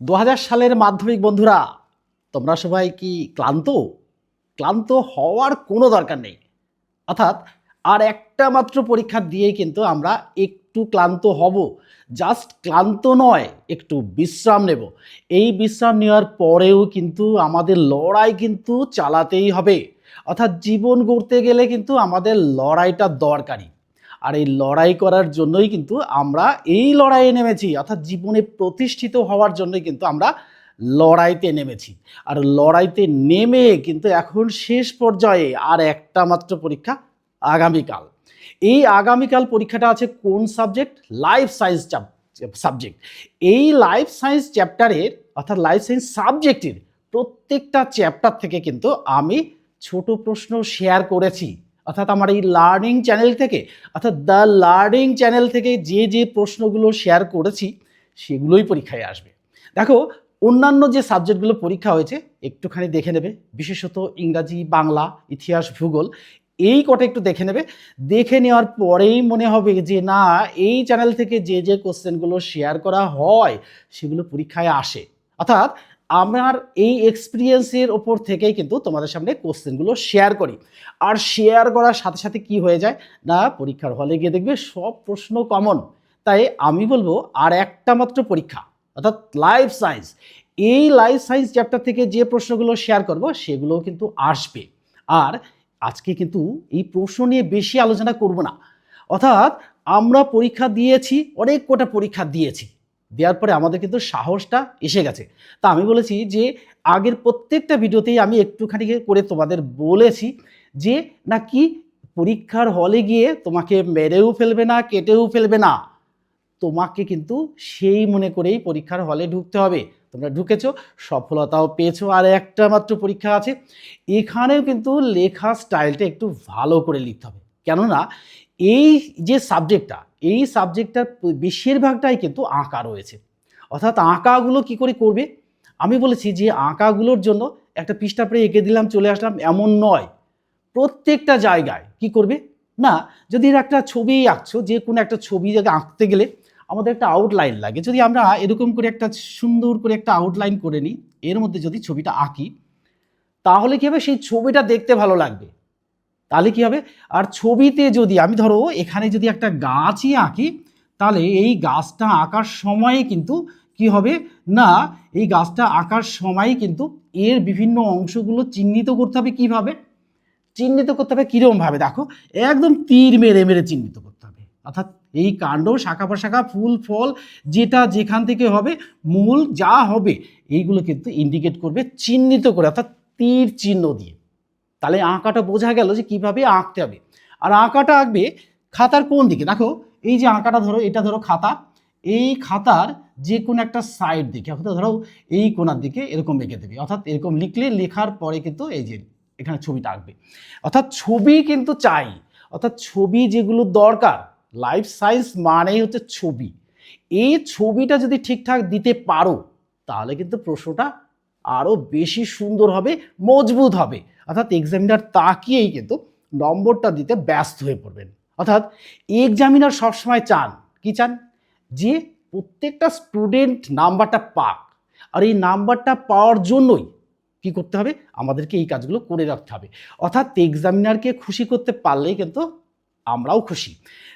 দু হাজার সালের মাধ্যমিক বন্ধুরা, তোমরা সবাই কি ক্লান্ত? ক্লান্ত হওয়ার কোনো দরকার নেই। অর্থাৎ আর একটা মাত্র পরীক্ষা দিয়েই কিন্তু আমরা একটু ক্লান্ত হব। জাস্ট ক্লান্ত নয়, একটু বিশ্রাম নেব। এই বিশ্রাম নেওয়ার পরেও কিন্তু আমাদের লড়াই কিন্তু চালাতেই হবে। অর্থাৎ জীবন গড়তে গেলে কিন্তু আমাদের লড়াইটা দরকারি আর এই লড়াই করার জন্যই কিন্তু আমরা এই লড়াইয়ে নেমেছি, অর্থাৎ জীবনে প্রতিষ্ঠিত হওয়ার জন্যই কিন্তু আমরা লড়াইতে নেমেছি। আর লড়াইতে নেমে কিন্তু এখন শেষ পর্যায়ে আর একটা মাত্র পরীক্ষা আগামীকাল। এই আগামীকাল পরীক্ষাটা আছে কোন সাবজেক্ট? Life science subject. এই লাইফ সায়েন্স চ্যাপ্টারের, অর্থাৎ লাইফ সায়েন্স সাবজেক্টের প্রত্যেকটা চ্যাপ্টার থেকে কিন্তু আমি ছোট প্রশ্ন শেয়ার করেছি। অর্থাৎ আমার এই লার্নিং চ্যানেল থেকে, অর্থাৎ দ্য লার্নিং চ্যানেল থেকে যে যে প্রশ্নগুলো শেয়ার করেছি, সেগুলোই পরীক্ষায় আসবে। দেখো, অন্যান্য যে সাবজেক্টগুলো পরীক্ষা হয়েছে, একটুখানি দেখে নেবে। বিশেষত ইংরাজি, বাংলা, ইতিহাস, ভূগোল, এই কটা একটু দেখে নেবে। দেখে নেওয়ার পরেই মনে হবে যে, না, এই চ্যানেল থেকে যে যে কোশ্চেনগুলো শেয়ার করা হয়, সেগুলো পরীক্ষায় আসে। অর্থাৎ আমার এই এক্সপিরিয়েন্সের ওপর থেকেই কিন্তু তোমাদের সামনে কোশ্চেনগুলো শেয়ার করি। আর শেয়ার করার সাথে সাথে কি হয়ে যায়? না, পরীক্ষার হলে গিয়ে দেখবে সব প্রশ্ন কমন তাই আমি বলব, আর একটা মাত্র পরীক্ষা, অর্থাৎ লাইফ সায়েন্স এই লাইফ সায়েন্স চ্যাপ্টার থেকে যে প্রশ্নগুলো শেয়ার করব সেগুলো কিন্তু আসবে। আর আজকে কিন্তু এই প্রশ্ন নিয়ে বেশি আলোচনা করব না। অর্থাৎ আমরা পরীক্ষা দিয়েছি, অনেক কটা পরীক্ষা দিয়েছি। দেওয়ার পরে আমাদের কিন্তু সাহসটা এসে গেছে। তা আমি বলেছি যে, আগের প্রত্যেকটা ভিডিওতেই আমি একটুখানি করে তোমাদের বলেছি যে, নাকি পরীক্ষার হলে গিয়ে তোমাকে মেরেও ফেলবে না, কেটেও ফেলবে না। তোমাকে কিন্তু সেই মনে করেই পরীক্ষার হলে ঢুকতে হবে। তোমরা ঢুকেছো, সফলতাও পেয়েছ, আর একটা মাত্র পরীক্ষা আছে। এখানেও কিন্তু লেখা স্টাইলটা একটু ভালো করে লিখতে হবে। কেননা এই যে সাবজেক্টটা এই সাবজেক্টটার বেশিরভাগটাই কিন্তু আঁকা রয়েছে। অর্থাৎ আঁকাগুলো কি করে করবে? আমি বলেছি যে আঁকাগুলোর জন্য একটা পৃষ্ঠা পরে এঁকে দিলাম, চলে আসলাম, এমন নয়। প্রত্যেকটা জায়গায় কি করবে? না, যদি একটা ছবি আঁকছো, যে কোনো একটা ছবি জায়গায় আঁকতে গেলে আমাদের একটা আউটলাইন লাগে। যদি আমরা এরকম করে একটা সুন্দর করে একটা আউটলাইন করে নিই, এর মধ্যে যদি ছবিটা আঁকি, তাহলে কি হবে? সেই ছবিটা দেখতে ভালো লাগবে। তাহলে কি হবে? আর ছবিতে যদি আমি ধরো এখানে যদি একটা গাছই আঁকি, তাহলে এই গাছটা আঁকার সময়ে কিন্তু কি হবে? না, এই গাছটা আঁকার সময় কিন্তু এর বিভিন্ন অংশগুলো চিহ্নিত করতে হবে কীভাবে? চিহ্নিত করতে হবে কীরকমভাবে? দেখো, একদম তীর মেরে মেরে চিহ্নিত করতে হবে। অর্থাৎ এই কাণ্ড, শাখা প্রশাখা, ফুল, ফল, যেটা যেখান থেকে হবে, মূল যা হবে, এইগুলো কিন্তু ইন্ডিকেট করবে, চিহ্নিত করে, অর্থাৎ তীর চিহ্ন দিয়ে। তাহলে আঁকাটা বোঝা গেল যে কীভাবে আঁকতে হবে। আর আঁকাটা আঁকবে খাতার কোন দিকে? দেখো, এই যে আঁকাটা ধরো, এটা ধরো খাতা। এই খাতার যে কোনো একটা সাইড দিকে, অর্থাৎ ধরো এই কোনার দিকে এরকম এঁকে দেবে। অর্থাৎ এরকম লিখলে লেখার পরে কিন্তু এই যে এখানে ছবিটা আঁকবে। অর্থাৎ ছবি কিন্তু চাই। অর্থাৎ ছবি যেগুলো দরকার লাইফ সায়েন্স মানেই হচ্ছে ছবি। এই ছবিটা যদি ঠিকঠাক দিতে পারো, তাহলে কিন্তু প্রশ্নটা আরও বেশি সুন্দর হবে, মজবুত হবে। অর্থাৎ এক্সামিনার তাকিয়েই কিন্তু নম্বরটা দিতে ব্যস্ত হয়ে পড়বেন। অর্থাৎ এক্সামিনার সবসময় চান। কি চান? যে প্রত্যেকটা স্টুডেন্ট নাম্বারটা পাক। আর এই নাম্বারটা পাওয়ার জন্যই কি করতে হবে? আমাদেরকে এই কাজগুলো করে রাখতে হবে। অর্থাৎ এক্সামিনারকে খুশি করতে পারলেই কিন্তু আমরাও খুশি।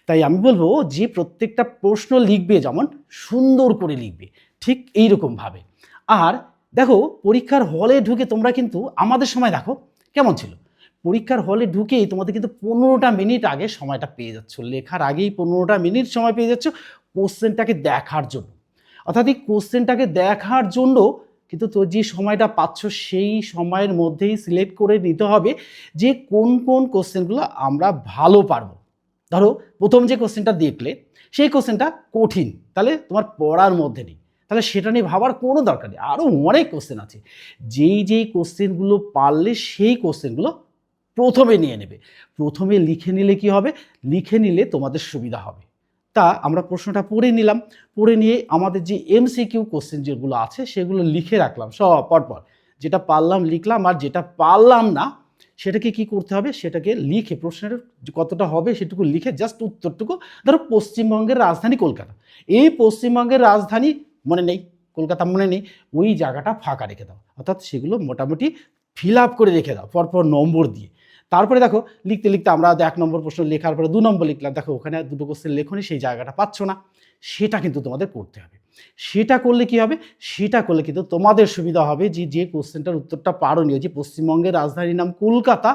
তাই আমি বলব, যে প্রত্যেকটা প্রশ্ন লিখবে যেমন সুন্দর করে লিখবে, ঠিক এই রকমভাবে আর দেখো, পরীক্ষার হলে ঢুকে তোমরা কিন্তু আমাদের সময় দেখো, কেমন ছিল? পরীক্ষার হলে ঢুকেই তোমাদের কিন্তু পনেরোটা মিনিট আগে সময়টা পেয়ে যাচ্ছ। লেখার আগেই পনেরোটা মিনিট সময় পেয়ে যাচ্ছ কোশ্চেনটাকে দেখার জন্য। অর্থাৎ এই কোশ্চেনটাকে দেখার জন্য কিন্তু তো যে সময়টা পাচ্ছ, সেই সময়ের মধ্যেই সিলেক্ট করে নিতে হবে যে কোন কোন কোশ্চেনগুলো আমরা ভালো পারব। ধরো, প্রথম যে কোশ্চেনটা দেখলে, সেই কোশ্চেনটা কঠিন। তাহলে তোমার পড়ার মধ্যে নেই। তাহলে সেটা নিয়ে ভাবার কোনো দরকার নেই। আরও অনেক কোশ্চেন আছে। যেই যেই কোশ্চেনগুলো পারলে সেই কোশ্চেনগুলো প্রথমে নিয়ে নেবে। প্রথমে লিখে নিলে কি হবে? লিখে নিলে তোমাদের সুবিধা হবে। তা আমরা প্রশ্নটা পড়ে নিলাম। পড়ে নিয়ে আমাদের যে এমসিকিউ কোশ্চেন যেগুলো আছে, সেগুলো লিখে রাখলাম সব পরপর। যেটা পারলাম লিখলাম, আর যেটা পারলাম না, সেটাকে কি করতে হবে? সেটাকে লিখে প্রশ্নের কতটা হবে সেটুকু লিখে জাস্ট উত্তরটুকু ধরো পশ্চিমবঙ্গের রাজধানী কলকাতা। এই পশ্চিমবঙ্গের রাজধানী মনে নেই, কলকাতা মনে নেই, ওই জায়গাটা ফাঁকা রেখে দাও। অর্থাৎ সেগুলো মোটামুটি ফিল আপ করে রেখে দাও, পরপর নম্বর দিয়ে। তারপরে দেখো, লিখতে লিখতে আমরা এক নম্বর প্রশ্ন লেখার পরে দু নম্বর লিখলাম। দেখো, ওখানে দুটো কোশ্চেন লেখনি সেই জায়গাটা পাচ্ছ না। সেটা কিন্তু তোমাদের করতে হবে। সেটা করলে কি হবে? সেটা করলে কিন্তু তোমাদের সুবিধা হবে যে যে কোশ্চেনটার উত্তরটা ওই যে পশ্চিমবঙ্গের রাজধানীর নাম কলকাতা,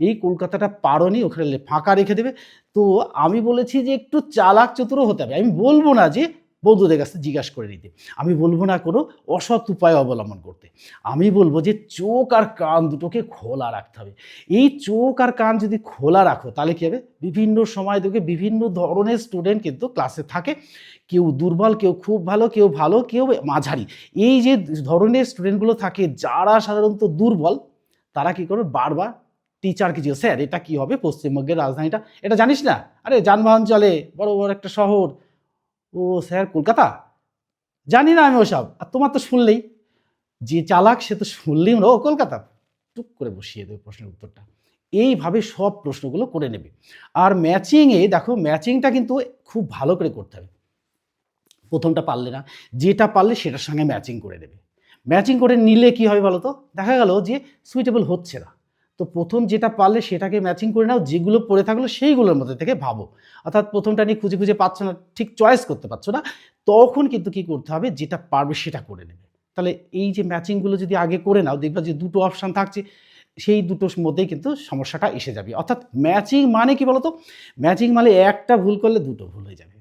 এই কলকাতাটা পারোনি, ওখানে ফাঁকা রেখে দেবে। তো আমি বলেছি যে, একটু চালাক চতুরও হতে হবে। আমি বলব না যে বন্ধুদের কাছে জিজ্ঞাসা করে নিতে। আমি বলব না কোনো অসৎ উপায় অবলম্বন করতে। আমি বলব যে চোখ আর কান দুটোকে খোলা রাখতে হবে। এই চোখ আর কান যদি খোলা রাখো, তাহলে কী হবে? বিভিন্ন সময় দেখবে বিভিন্ন ধরনের স্টুডেন্ট কিন্তু ক্লাসে থাকে। কেউ দুর্বল, কেউ খুব ভালো, কেউ ভালো, কেউ মাঝারি। এই যে ধরনের স্টুডেন্টগুলো থাকে, যারা সাধারণত দুর্বল, তারা কী করবে? বারবার টিচারকে জিজ্ঞেস, স্যার, এটা কি হবে? পশ্চিমবঙ্গের রাজধানীটা? এটা জানিস না? আরে যানবাহন চলে, বড় বড় একটা শহর। ও স্যার, কলকাতা? জানি না আমি ওসব, আর তোমার তো শুনলেই। যে চালাক, সে তো শুনলেই ও কলকাতা। টুক করে বসিয়ে দেবে প্রশ্নের উত্তরটা। এইভাবে সব প্রশ্নগুলো করে নেবে। আর ম্যাচিংয়ে, দেখো, ম্যাচিংটা কিন্তু খুব ভালো করে করতে হবে। প্রথমটা পারলে না, যেটা পারলে সেটার সঙ্গে ম্যাচিং করে দেবে ম্যাচিং করে নিলে কি হবে বলো তো? দেখা গেল যে সুইটেবল হচ্ছে না। তো প্রথম যেটা পারলে সেটাকে ম্যাচিং করে নাও, যেগুলো পড়ে থাকল সেইগুলোর মধ্যে থেকে ভাবো। অর্থাৎ প্রথমটা নিয়ে খুঁজে খুঁজে পাচ্ছ না, ঠিক চয়েস করতে পারছ না, তখন কিন্তু কি করতে হবে, যেটা পারবে সেটা করে নেবে। তাহলে এই যে ম্যাচিংগুলো যদি আগে করে নাও, দেখবা যে দুটো অপশান থাকছে, সেই দুটোর মধ্যেই কিন্তু সমস্যাটা এসে যাবে। অর্থাৎ ম্যাচিং মানে কি বলতো? ম্যাচিং মানে একটা ভুল করলে দুটো ভুল হয়ে যাবে।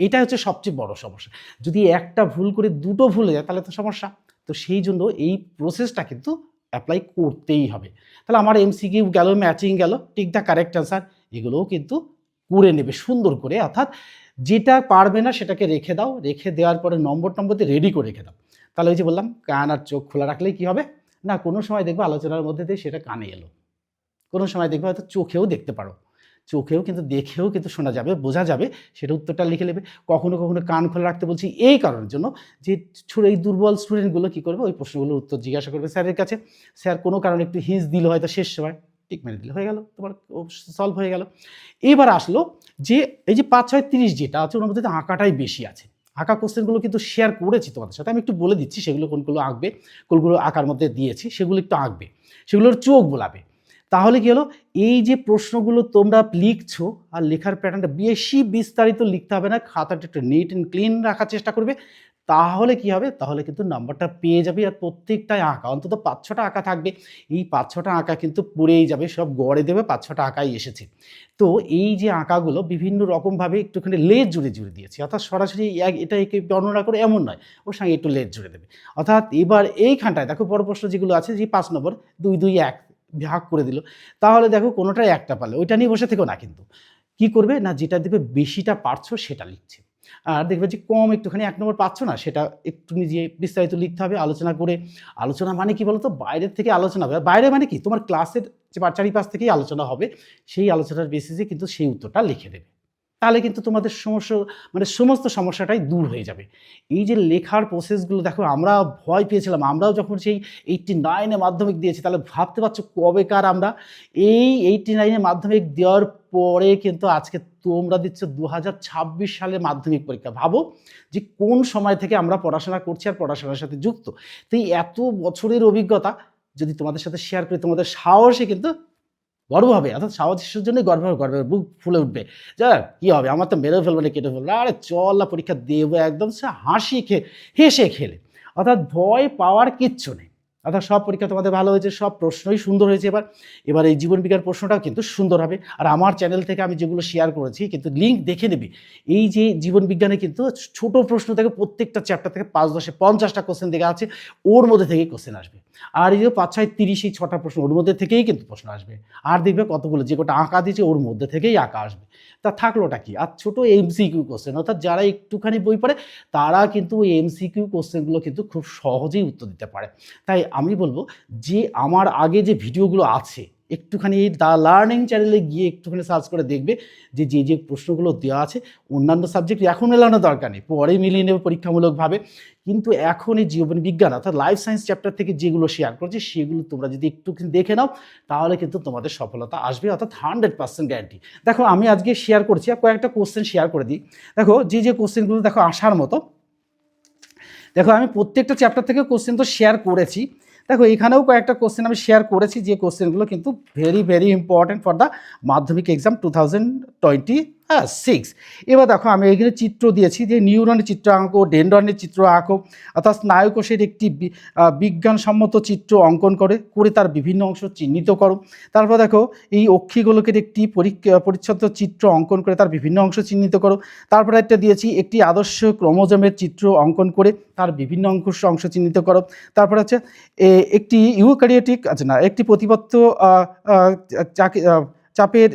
এটা হচ্ছে সবচেয়ে বড় সমস্যা। যদি একটা ভুল করে দুটো ভুল হয়ে যায়, তাহলে তো সমস্যা। তো সেই জন্য এই প্রসেসটা কিন্তু অ্যাপ্লাই করতেই হবে। তাহলে আমার এমসিকিউ গেল ম্যাচিং গেল, ঠিক দ্য কারেক্ট অ্যান্সার এগুলোও কিন্তু করে নেবে, সুন্দর করে। অর্থাৎ যেটা পারবে না সেটাকে রেখে দাও, রেখে দেওয়ার পরে নম্বর নম্বর দিয়ে রেডি করে রেখে দাও। তাহলে ওই যে বললাম, কান আর চোখ খোলা রাখলেই কী হবে? না, কোনো সময় দেখবে আলোচনার মধ্যে দিয়ে সেটা কানে এলো। কোনো সময় দেখবে হয়তো চোখেও দেখতে পারো। চোখেও কিন্তু দেখেও কিন্তু শোনা যাবে, বোঝা যাবে, সেটা উত্তরটা লিখে নেবে। কখনো কখনো কান খোলা রাখতে বলছি এই কারণের জন্য যে ছোট এই দুর্বল স্টুডেন্টগুলো কী করবে? ওই প্রশ্নগুলোর উত্তর জিজ্ঞাসা করবে স্যারের কাছে। স্যার কোনো কারণে একটু হিন্স দিল, হয়তো শেষ সময় টিক মেরে দিলে হয়ে গেল। তোমার সলভ হয়ে গেল। এবার আসলো যে এই যে পাঁচ, ছয়, তিরিশ যেটা আছে, ওর মধ্যে আঁকাটাই বেশি আছে। আঁকা কোশ্চেনগুলো কিন্তু শেয়ার করেছি তোমাদের সাথে। আমি একটু বলে দিচ্ছি সেগুলো কোনগুলো আঁকবে, কোনগুলো আঁকার মধ্যে দিয়েছি, সেগুলো একটু আঁকবে। সেগুলোর চোখ বোলাবে। তাহলে কি হলো? এই যে প্রশ্নগুলো তোমরা লিখছো আর লেখার প্যাটার্নটা বেশি বিস্তারিত লিখতে হবে না, খাতাটা একটু নিট অ্যান্ড ক্লিন রাখার চেষ্টা করবে। তাহলে কি হবে? তাহলে কিন্তু নাম্বারটা পেয়ে যাবে আর প্রত্যেকটাই আঁকা। অন্তত পাঁচ ছটা আঁকা থাকবে। এই পাঁচ ছটা আঁকা কিন্তু পড়েই যাবে, সব গড়ে দেবে পাঁচ ছটা আঁকাই এসেছে। তো এই যে আঁকাগুলো বিভিন্ন রকমভাবে একটুখানি লেজ জুড়ে জুড়ে দিয়েছি। অর্থাৎ সরাসরি এটা একে বর্ণনা করে এমন নয়, ওর সঙ্গে একটু লেজ জুড়ে দেবে। অর্থাৎ এবার এইখানটায়, দেখো বড় প্রশ্ন যেগুলো আছে, যে পাঁচ নম্বর, দুই দুই, এক। ভাগ করে দিল। তাহলে দেখো কোনোটাই একটা পালে ওইটা নিয়ে বসে থেকো না কিন্তু। কি করবে? না যেটা দেখবে বেশিটা পারছ সেটা লিখছে। আর দেখবে যে কম একটুখানি এক নম্বর পাচ্ছ না, সেটা একটু নিজে বিস্তারিত লিখতে হবে, আলোচনা করে। আলোচনা মানে কি বলতো? বাইরের থেকে আলোচনা হবে। বাইরে মানে কি? তোমার ক্লাসের যে চারিপাশ থেকেই আলোচনা হবে। সেই আলোচনার বেসিসে কিন্তু সেই উত্তরটা লিখে দেবে। তাহলে কিন্তু তোমাদের সমস্যা মানে সমস্ত সমস্যাটাই দূর হয়ে যাবে। এই যে লেখার প্রসেসগুলো দেখো আমরা ভয় পেয়েছিলাম, আমরাও যখন সেই এইটটি নাইনে মাধ্যমিক দিয়েছি, তাহলে ভাবতে পারছ কবেকার আমরা? এই এইটটি নাইনে মাধ্যমিক দেওয়ার পরে কিন্তু আজকে তোমরা দিচ্ছ দু হাজার সালের মাধ্যমিক পরীক্ষা। ভাবো যে কোন সময় থেকে আমরা পড়াশোনা করছি আর পড়াশোনার সাথে যুক্ত। তো এই এত বছরের অভিজ্ঞতা, যদি তোমাদের সাথে শেয়ার করি, তোমাদের সাহসে কিন্তু গর্ব হবে। অর্থাৎ সাহসের জন্যই গর্ব হবে, গর্বের বুক ফুলে উঠবে। যা কী হবে? আমার তো মেরে ফেলব না, কেটে ফেলবে আরে চল না, পরীক্ষা দেবো একদম। সে হাসি খে, হেসে খেলে। অর্থাৎ ভয় পাওয়ার কিচ্ছু নেই। অর্থাৎ সব পরীক্ষা তোমাদের ভালো হয়েছে, সব প্রশ্নই সুন্দর হয়েছে এবার। এবার এই জীবন বিজ্ঞান প্রশ্নটাও কিন্তু সুন্দর হবে। আর আমার চ্যানেল থেকে আমি যেগুলো শেয়ার করেছি, কিন্তু লিঙ্ক দেখে নেবে। এই যে জীবন বিজ্ঞানে কিন্তু ছোট প্রশ্ন থেকে প্রত্যেকটা চ্যাপ্টার থেকে পাঁচ দশে পঞ্চাশটা কোশ্চেন দেখা আছে। ওর মধ্যে থেকেই কোশ্চেন আসবে। আর এই যে পাঁচ, ছয়, তিরিশ এই ছটা প্রশ্ন, ওর মধ্যে থেকেই কিন্তু প্রশ্ন আসবে। আর দেখবে কতগুলো, যে কটা আঁকা দিয়েছে, ওর মধ্যে থেকেই আঁকা আসবে। তা থাকলোটা কি? আর ছোটো এমসিকিউ কোশ্চেন অর্থাৎ যারা একটুখানি বই পড়ে, তারা কিন্তু ওই এমসিকিউ কোশ্চেনগুলো কিন্তু খুব সহজেই উত্তর দিতে পারে। তাই আমি বলব, যে আমার আগে যে ভিডিওগুলো আছে একটুখানি দ্য লার্নিং চ্যানেলে গিয়ে একটুখানি সার্চ করে দেখবে যে যে যে প্রশ্নগুলো দেওয়া আছে, অন্যান্য সাবজেক্ট এখন মেলানো দরকার নেই, পরে মিলিয়ে নেবে পরীক্ষামূলকভাবে। কিন্তু এখন এই জীবন বিজ্ঞান অর্থাৎ লাইফ সায়েন্স চ্যাপ্টার থেকে যেগুলো শেয়ার করছি, সেগুলো তোমরা যদি একটু দেখে নাও, তাহলে কিন্তু তোমাদের সফলতা আসবে, অর্থাৎ হান্ড্রেড পার্সেন্ট গ্যারান্টি দেখো, আমি আজকে শেয়ার করছি, আর কয়েকটা কোশ্চেন শেয়ার করে দিই। দেখো, যে যে কোশ্চেনগুলো দেখো আসার মতো। দেখো, আমি প্রত্যেকটা চ্যাপ্টার থেকে কোশ্চেন তো শেয়ার করেছি। দেখো এখানেও কয়েকটা কোশ্চেন আমি শেয়ার করেছি, যে কোশ্চেনগুলো কিন্তু very very important for the Madhyamik exam two thousand twenty হ্যাঁ সিক্স এবার দেখো, আমি এখানে চিত্র দিয়েছি যে নিউরনের চিত্র আঁকো ডেন্ড্রনের চিত্র আঁকো অর্থাৎ স্নায়ুকোষের একটি বিজ্ঞানসম্মত চিত্র অঙ্কন করে করে তার বিভিন্ন অংশ চিহ্নিত করো। তারপর দেখো, এই অক্ষিগোলকের একটি পরিচ্ছন্ন চিত্র অঙ্কন করে তার বিভিন্ন অংশ চিহ্নিত করো। তারপরে একটা দিয়েছি, একটি আদর্শ ক্রোমোজোমের চিত্র অঙ্কন করে তার বিভিন্ন অংশ অংশ চিহ্নিত করো। তারপর হচ্ছে একটি ইউক্যারিওটিক আচ্ছা না, একটি প্রতিপত্ত চাপের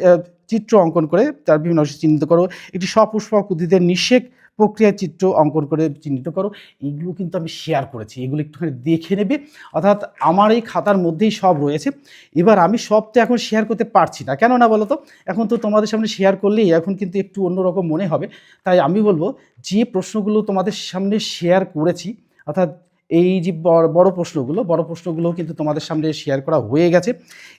চিত্র অঙ্কন করে তার বিভিন্ন অংশ চিহ্নিত করো। একটি সপুষ্পক উদ্ভিদের নিষেক প্রক্রিয়ার চিত্র অঙ্কন করে চিহ্নিত করো। এইগুলো কিন্তু আমি শেয়ার করেছি। এগুলো একটুখানি দেখে নেবে। অর্থাৎ আমার এই খাতার মধ্যেই সব রয়েছে। এবার আমি সব তো এখন শেয়ার করতে পারছি না। কেন না বলো তো, এখন তো তোমাদের সামনে শেয়ার করলেই এখন কিন্তু একটু অন্যরকম মনে হবে। তাই আমি বলব, যে প্রশ্নগুলো তোমাদের সামনে শেয়ার করেছি, অর্থাৎ এই যে বড় প্রশ্নগুলো বড় প্রশ্নগুলো কিন্তু তোমাদের সামনে শেয়ার করা হয়ে গেছে।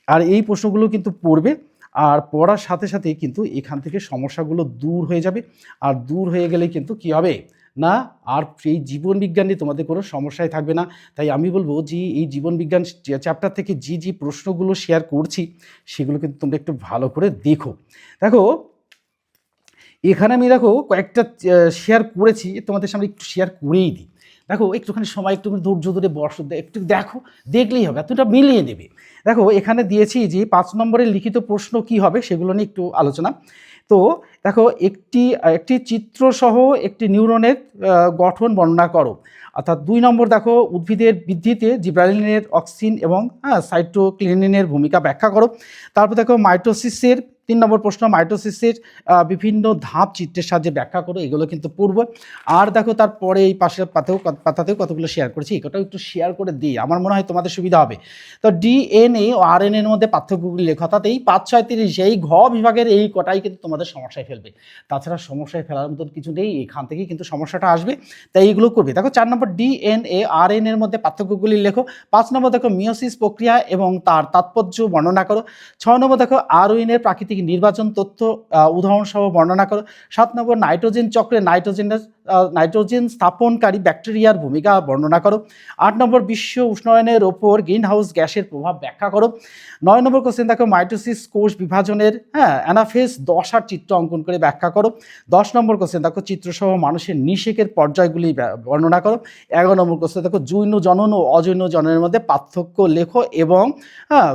আর এই প্রশ্নগুলো কিন্তু পড়বে। আর পড়ার সাথে সাথে কিন্তু এখান থেকে সমস্যাগুলো দূর হয়ে যাবে। আর দূর হয়ে গেলে কিন্তু কি হবে? না, আর এই জীবন বিজ্ঞান নিয়ে তোমাদের কোনো সমস্যাই থাকবে না। তাই আমি বলব যে, এই জীবন বিজ্ঞান চ্যাপ্টার থেকে যে যে প্রশ্নগুলো শেয়ার করছি, সেগুলো কিন্তু তোমরা একটু ভালো করে দেখো। দেখো, এখানে আমি দেখো কয়েকটা শেয়ার করেছি, তোমাদের সামনে একটু শেয়ার করেই দিই। দেখো, একটুখানি সময় একটুখানি ধৈর্য ধরে বর্ষ একটু দেখো, দেখলেই হবে, এতটা মিলিয়ে নেবে। দেখো, এখানে দিয়েছি যে পাঁচ নম্বরের লিখিত প্রশ্ন কি হবে সেগুলো নিয়ে একটু আলোচনা। তো দেখো, একটি একটি চিত্রসহ একটি নিউরনের গঠন বর্ণনা করো। অর্থাৎ দুই নম্বর দেখো, উদ্ভিদের বৃদ্ধিতে জিব্রালিনের অক্সিন এবং হ্যাঁ সাইটোক্লিনিনের ভূমিকা ব্যাখ্যা করো। তারপর দেখো, মাইটোসিসের তিন নম্বর প্রশ্ন, মাইটোসিসের বিভিন্ন ধাপ চিত্রের সাহায্যে ব্যাখ্যা করো, এগুলো কিন্তু পূর্ব। আর দেখো তারপরে এই পাশের পাতেও পাতাতেও কতগুলো শেয়ার করেছি, এটাও একটু শেয়ার করে দিই, আমার মনে হয় তোমাদের সুবিধা হবে। তো ডিএনএ ও আর এর মধ্যে পার্থক্যগুলি লেখা, অর্থাৎ এই পাঁচ, ছয়, তিরিশ, এই ঘ বিভাগের এই কটাই কিন্তু তোমাদের সমস্যায় ফেলবে। তাছাড়া সমস্যায় ফেলার মতন কিছু নেই, এখান থেকেই কিন্তু সমস্যাটা আসবে, তাই এইগুলো করবে। দেখো চার নম্বর ডিএনএ আর এর মধ্যে পার্থক্যগুলি লেখো, পাঁচ নম্বর দেখো মিওসিস প্রক্রিয়া এবং তার তাৎপর্য বর্ণনা করো ছয় নম্বর দেখো আরওইনের প্রাকৃতিক নির্বাচন তথ্য উদাহরণসহ বর্ণনা করো। সাত নম্বর, নাইট্রোজেন চক্রে নাইট্রোজেনের নাইট্রোজেন স্থাপনকারী ব্যাকটেরিয়ার ভূমিকা বর্ণনা করো। আট নম্বর, বিশ্ব উষ্ণায়নের ওপর গ্রিন হাউস গ্যাসের প্রভাব ব্যাখ্যা করো। নয় নম্বর কোশ্চেন দেখো, মাইটোসিস কোষ বিভাজনের হ্যাঁ অ্যানাফেস দশার চিত্র অঙ্কন করে ব্যাখ্যা করো। দশ নম্বর কোশ্চেন দেখো, চিত্রসহ মানুষের নিষেকের পর্যায়গুলি বর্ণনা করো। এগারো নম্বর কোশ্চেন দেখো, জৈন জনন ও অজৈন জননের মধ্যে পার্থক্য লেখো এবং হ্যাঁ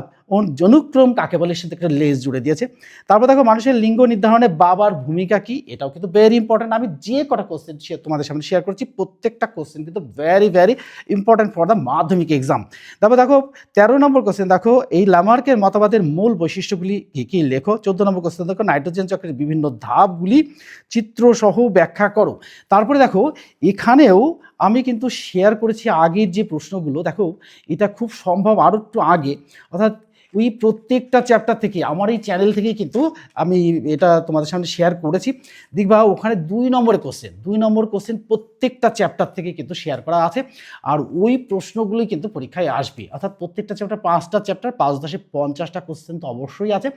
জনুক্রম কাকে বলে সে একটা লেজ জুড়ে দিয়েছে। তারপর দেখো মানুষের লিঙ্গ নির্ধারণে বাবার ভূমিকা কি? এটাও কিন্তু ভেরি ইম্পর্টেন্ট আমি যে কটা কোশ্চেন তোমাদের সামনে শেয়ার করছি, প্রত্যেকটা কোশ্চেন কিন্তু very very important for the Madhyamik exam তারপর দেখো, তেরো নম্বর কোশ্চেন দেখো, এই লামার্কের মতবাদের মূল বৈশিষ্ট্যগুলি কী কী লেখো? চোদ্দ নম্বর কোশ্চেন দেখো নাইট্রোজেন চক্রের বিভিন্ন ধাপগুলি চিত্রসহ ব্যাখ্যা করো। তারপরে দেখো, এখানেও আমি কিন্তু শেয়ার করেছি আগের যে প্রশ্নগুলো, দেখো, এটা খুব সম্ভব আরও একটু আগে। অর্থাৎ ওই প্রত্যেকটা চ্যাপ্টার থেকে, আমার এই চ্যানেল থেকেই কিন্তু আমি এটা তোমাদের সামনে শেয়ার করেছি। দেখবা ওখানে দুই নম্বর কোশ্চেন দুই নম্বর কোশ্চেন প্রত্যেকটা চ্যাপ্টার থেকে কিন্তু শেয়ার করা আছে। আর ওই প্রশ্নগুলোই কিন্তু পরীক্ষায় আসবে। অর্থাৎ প্রত্যেকটা চ্যাপ্টার পাঁচটা চ্যাপ্টার পাঁচ দশে পঞ্চাশটা কোশ্চেন তো অবশ্যই আছে।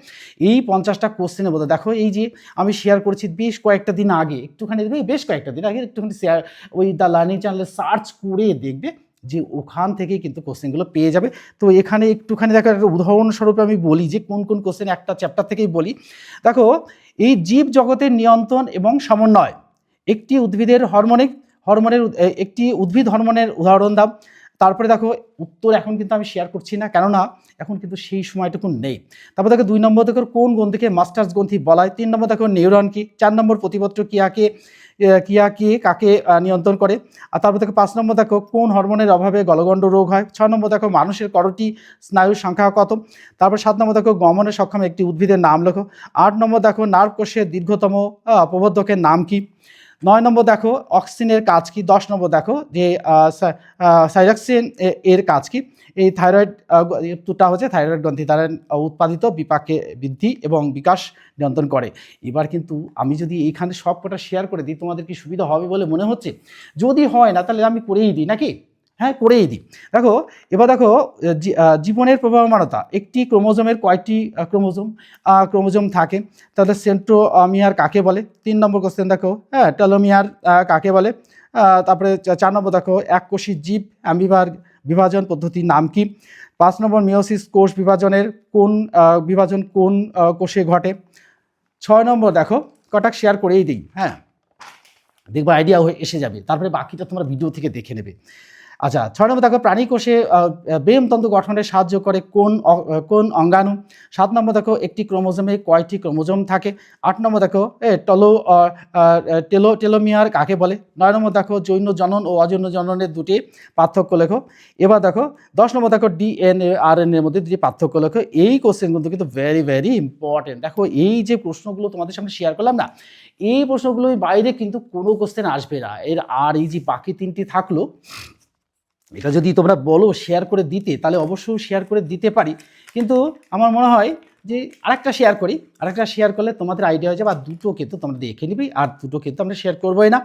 এই পঞ্চাশটা কোশ্চেনের মধ্যে দেখো, এই যে আমি শেয়ার করেছি বেশ কয়েকটা দিন আগে, একটুখানি দেখবে, বেশ কয়েকটা দিন আগে একটুখানি শেয়ার ওই দ্য লার্নিং চ্যানেলে সার্চ করে দেখবে। যে ওখান থেকেই কিন্তু কোশ্চেনগুলো পেয়ে যাবে। তো এখানে একটুখানি দেখো একটা উদাহরণস্বরূপ আমি বলি যে কোন কোন কোশ্চেন একটা চ্যাপ্টার থেকেই বলি। দেখো এই জীব জগতের নিয়ন্ত্রণ এবং সমন্বয় একটি উদ্ভিদের হরমোনিক হরমোনের একটি উদ্ভিদ হরমোনের উদাহরণ দাও। তারপরে দেখো উত্তর এখন কিন্তু আমি শেয়ার করছি না কেননা এখন কিন্তু সেই সময়টুকু নেই। তারপর দেখো দুই নম্বর দেখো কোন গ্রন্থিকে মাস্টার্স গ্রন্থি বলা হয়? তিন নম্বর দেখো নিউরন কি? চার নম্বর প্রতিপত্র কিয়াকে এ, কিয়া, কি, কাকে নিয়ন্ত্রণ করে। আর তারপর দেখো পাঁচ নম্বর দেখো, কোন হরমোনের অভাবে গলগণ্ড রোগ হয়। ছয় নম্বর দেখো, মানুষের করটি, স্নায়ুর সংখ্যা কত। তারপর সাত নম্বর দেখো, গমনে সক্ষম একটি উদ্ভিদের নাম লেখো। আট নম্বর দেখো নার্ভ কোষের দীর্ঘতম প্রবর্ধকের নাম কি? নয় নম্বর দেখো, অক্সিজেনের কাজ কি? দশ নম্বর দেখো, যে সাইরাক্সিন এর কাজ কি? এই থাইরয়েড টুটা হচ্ছে থাইরয়েড গ্রন্থি দ্বারা উৎপাদিত বিপাকে বৃদ্ধি এবং বিকাশ নিয়ন্ত্রণ করে। এবার কিন্তু আমি যদি এইখানে সব কটা শেয়ার করে দিই, তোমাদের কি সুবিধা হবে বলে মনে হচ্ছে? যদি হয় না, তাহলে আমি করেই দিই, নাকি? হ্যাঁ করেই দিই। দেখো এবার দেখো জীবনের প্রভাবমানতা একটি ক্রোমোজোমের আহ, ক্রোমোজোম? ক্রোমোজোম থাকে। তাহলে সেন্ট্রোমিয়ার কাকে বলে? তিন নম্বর কোশ্চেন দেখো হ্যাঁ টেলোমিয়ার কাকে বলে? তারপরে চার নম্বর দেখো এক এককোষী জীব অ্যাম্বিভার বিভাজন পদ্ধতির নাম কি? পাঁচ নম্বর মিওসিস কোষ বিভাজনের কোন বিভাজন কোন কোষে ঘটে? ছয় নম্বর দেখো কটাক শেয়ার করেই দিই হ্যাঁ। দেখব আইডিয়া হয়ে এসে যাবে। তারপরে বাকিটা তোমরা ভিডিও থেকে দেখে নেবে। আচ্ছা ছয় নম্বর দেখো, প্রাণী কোষে বেমতন্তু গঠনে সাহায্য করে কোন কোন অঙ্গাণু? সাত নম্বর দেখো, একটি ক্রোমোজোমে কয়টি ক্রোমোজোম থাকে? আট নম্বর দেখো, এ, টলো টেলো, টেলোমিয়ার কাকে বলে? নয় নম্বর দেখো, জৈন জনন ও অজৈন জননের দুটি পার্থক্য লেখো। এবার দেখো, দশ নম্বর দেখো, ডিএনএ আর এর মধ্যে দুটি পার্থক্য লেখো। এই কোশ্চেনগুলো কিন্তু ভেরি ভেরি ইম্পর্টেন্ট দেখো, এই যে প্রশ্নগুলো তোমাদের সামনে শেয়ার করলাম না, এই প্রশ্নগুলোর বাইরে কিন্তু কোনো কোশ্চেন আসবে না। এর আর এই যে বাকি তিনটি থাকল এটা যদি তোমরা বলো শেয়ার করে দিতে, তাহলে অবশ্যই শেয়ার করে দিতে পারি। কিন্তু আমার মনে হয় যে আরেকটা শেয়ার করি। আরেকটা শেয়ার করলে তোমাদের আইডিয়া হয়ে যাবে, আর দুটো কিন্তু তোমরা দেখে নিবি, আর দুটো কিন্তু আমরা শেয়ার করবোই না।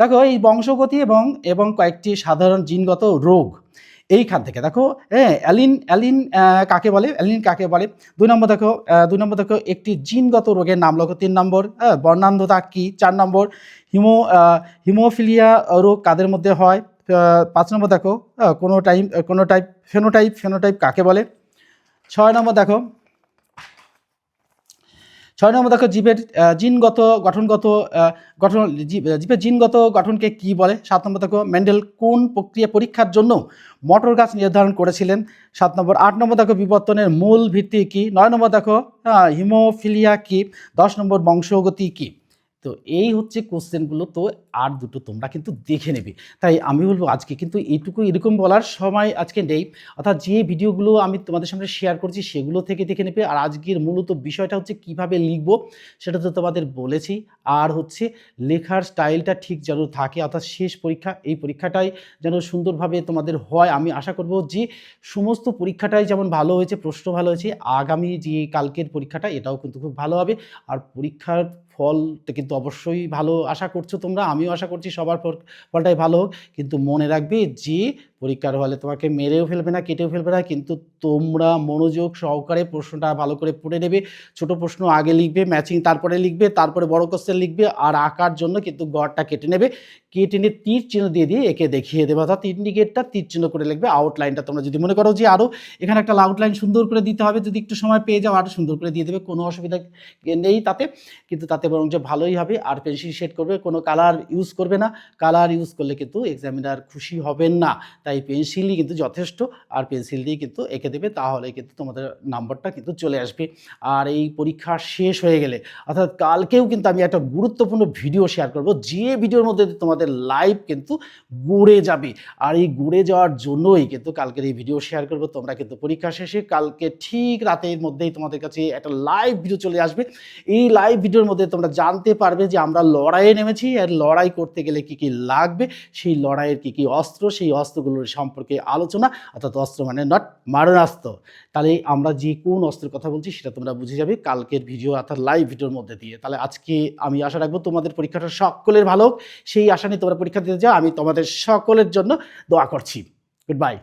দেখো, এই বংশগতি এবং এবং কয়েকটি সাধারণ জিনগত রোগ, এইখান থেকে দেখো হ্যাঁ অ্যালিন অ্যালিন কাকে বলে? অ্যালিন কাকে বলে? দুই নম্বর দেখো দুই নম্বর দেখো, একটি জিনগত রোগের নাম লেখো, তিন নম্বর হ্যাঁ বর্ণান্ধতা কি? চার নম্বর, হিমো হিমোফিলিয়া রোগ কাদের মধ্যে হয়? পাঁচ নম্বর দেখো কোনো টাইম কোনো টাইপ ফেনোটাইপ ফেনোটাইপ কাকে বলে? ছয় নম্বর দেখো, ছয় নম্বর দেখো, জীবের জিনগত গঠনগত গঠন জীবের জিনগত গঠনকে কি বলে? সাত নম্বর দেখো মেন্ডেল কোন প্রক্রিয়া পরীক্ষার জন্য মটর গাছ নির্ধারণ করেছিলেন? সাত নম্বর, আট নম্বর দেখো, বিবর্তনের মূল ভিত্তি কি? নয় নম্বর দেখো হিমোফিলিয়া কি? দশ নম্বর বংশগতি কি? তো এই হচ্ছে কোশ্চেনগুলো তো আর দুটো তোমরা কিন্তু দেখে নেবে। তাই আমি বলব আজকে কিন্তু এইটুকু এরকম বলার সময় আজকে নেই। অর্থাৎ যে ভিডিওগুলো আমি তোমাদের সামনে শেয়ার করছি, সেগুলো থেকে দেখে নেবে। আর আজকের মূলত বিষয়টা হচ্ছে কীভাবে লিখব, সেটা তো তোমাদের বলেছি। আর হচ্ছে লেখার স্টাইলটা ঠিক যেন থাকে, অর্থাৎ শেষ পরীক্ষা, এই পরীক্ষাটাই যেন সুন্দরভাবে তোমাদের হয়। আমি আশা করব যে সমস্ত পরীক্ষাটাই যেমন ভালো হয়েছে, প্রশ্ন ভালো হয়েছে, আগামী যে কালকের পরীক্ষাটা, এটাও কিন্তু খুব ভালো হবে। আর পরীক্ষার ফলটা কিন্তু অবশ্যই ভালো আশা করছ তোমরা, আমিও আশা করছি সবার ফল- ফলটাই ভালো হোক। কিন্তু মনে রাখবে যে পরীক্ষার হলে তোমাকে মেরেও ফেলবে না, কেটেও ফেলবে না, কিন্তু তোমরা মনোযোগ সহকারে প্রশ্নটা ভালো করে পড়ে নেবে। ছোট প্রশ্ন আগে লিখবে ম্যাচিং তারপরে লিখবে, তারপরে বড় কোশ্চেন লিখবে আর আঁকার জন্য কিন্তু গড়টা কেটে নেবে। কেটে নিয়ে তীর চিহ্ন দিয়ে দিয়ে একে দেখিয়ে দেবে, অর্থাৎ ইন্ডিকেটটা তীর চিহ্ন করে লিখবে আউটলাইনটা তোমরা যদি মনে করো যে আরও এখানে একটা আউটলাইন সুন্দর করে দিতে হবে, যদি একটু সময় পেয়ে যাও আরও সুন্দর করে দিয়ে দেবে, কোনো অসুবিধা নেই তাতে, কিন্তু তাতে বরং যে ভালোই হবে আর পেন্সিল শেড করবে, কোনো কালার ইউজ করবে না। কালার ইউজ করলে কিন্তু এক্সামিনার খুশি হবেন না। তাই পেন্সিলই কিন্তু যথেষ্ট, আর পেন্সিল দিয়ে কিন্তু এঁকে দেবে, তাহলে কিন্তু তোমাদের নাম্বারটা কিন্তু চলে আসবে। আর এই পরীক্ষা শেষ হয়ে গেলে, অর্থাৎ কালকেও কিন্তু আমি একটা গুরুত্বপূর্ণ ভিডিও শেয়ার করব, যে ভিডিওর মধ্যে তোমাদের লাইভ কিন্তু গড়ে যাবে। আর এই গড়ে যাওয়ার জন্যই কিন্তু কালকের এই ভিডিও শেয়ার করব। তোমরা কিন্তু পরীক্ষা শেষে কালকে ঠিক রাতের মধ্যেই তোমাদের কাছে একটা লাইভ ভিডিও চলে আসবে। এই লাইভ ভিডিওর মধ্যে তোমরা জানতে পারবে যে আমরা লড়াইয়ে নেমেছি, আর লড়াই করতে গেলে কি কি লাগবে, সেই লড়াইয়ের কি কি অস্ত্র, সেই অস্ত্রগুলোর সম্পর্কে আলোচনা অর্থাৎ অস্ত্র মানে নট মারণাস্ত্র। তাহলে আমরা যে কোন অস্ত্রের কথা বলছি সেটা তোমরা বুঝে যাবে কালকের ভিডিও অর্থাৎ লাইভ ভিডিওর মধ্যে দিয়ে। তাহলে আজকে আমি আশা রাখব তোমাদের পরীক্ষাটা সকলের ভালো সেই আশা নিয়ে তোমরা পরীক্ষা দিতে যাও, আমি তোমাদের সকলের জন্য দোয়া করছি। Good bye